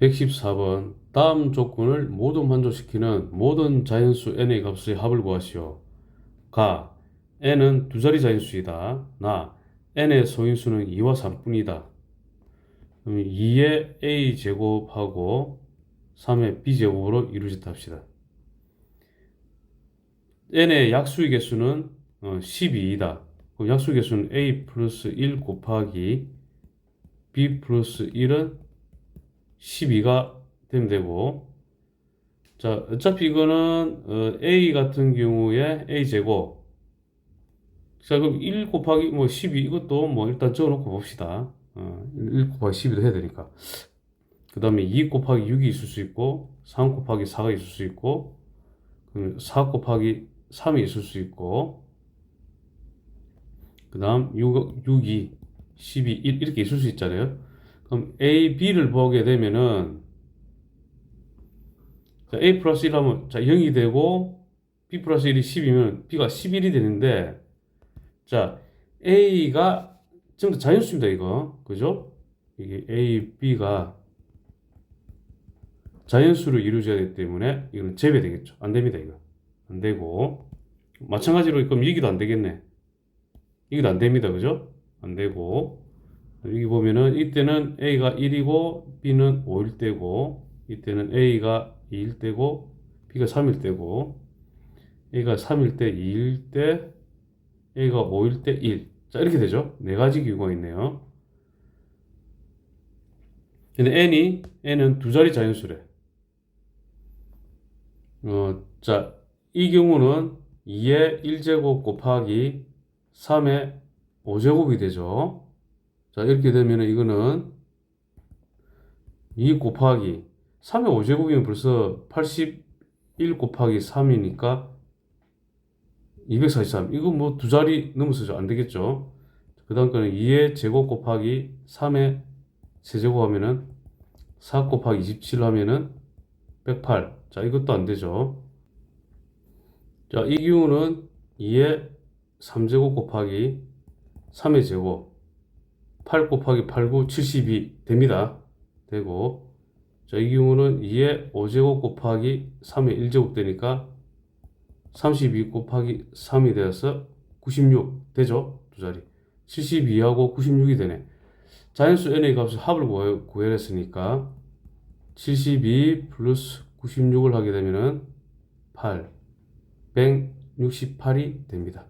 114번 다음 조건을 모두 만족시키는 모든 자연수 n의 값의 합을 구하시오. 가 n은 두 자리 자연수이다. 나 n의 소인수는 2와 3뿐이다. 그럼 2의 a 제곱하고 3의 b 제곱으로 이루어졌다 합시다. n의 약수의 개수는 12이다. 그럼 약수의 개수는 a 플러스 1 곱하기 b 플러스 1은 12가 되면 되고. 자 어차피 이거는 어, a 같은 경우에 a 제곱. 자 그럼 1 곱하기 뭐 12 이것도 뭐 일단 적어 놓고 봅시다. 어, 1 곱하기 12도 해야 되니까. 그 다음에 2 곱하기 6이 있을 수 있고 3 곱하기 4가 있을 수 있고 그럼 4 곱하기 3이 있을 수 있고 그 다음 6, 6이 12 1 이렇게 있을 수 있잖아요 그럼 A, B를 보게 되면은 자, A 플러스 1 하면 자 0이 되고 B 플러스 1이 10이면 B가 11이 되는데 자 A가 지금 자연수입니다 이거. 그죠? 이게 A, B가 자연수로 이루어져야 되기 때문에 이거는 제외되겠죠. 안 됩니다 이거. 안 되고. 마찬가지로 그럼 여기도 안 되겠네. 이기도 안 됩니다 그죠? 안 되고 여기 보면은 이때는 A가 1이고 B는 5일 때고 이때는 A가 2일 때고 B가 3일 때고 A가 3일 때 2일 때 A가 5일 때 1. 자 이렇게 되죠. 네 가지 경우가 있네요. 근데 N이 N은 두 자리 자연수래. 어, 자, 이 경우는 2의 1제곱 곱하기 3의 5제곱이 되죠. 자, 이렇게 되면 이거는 2 곱하기 3의 5제곱이면 벌써 81 곱하기 3이니까 243. 이거 뭐 두 자리 넘어서죠. 안 되겠죠. 그 다음 거는 2의 제곱 곱하기 3의 세제곱 하면은 4 곱하기 27 하면은 108. 자, 이것도 안 되죠. 자, 이 경우는 2의 3제곱 곱하기 3의 제곱 8 곱하기 8, 9, 72 됩니다. 되고 자, 이 경우는 2의 5제곱 곱하기 3의 1제곱 되니까 32 곱하기 3이 되어서 96 되죠? 두 자리. 72하고 96이 되네. 자연수 n의 값을 합을 구해- 구해냈으니까 72 플러스 96을 하게 되면은 8, 168이 됩니다.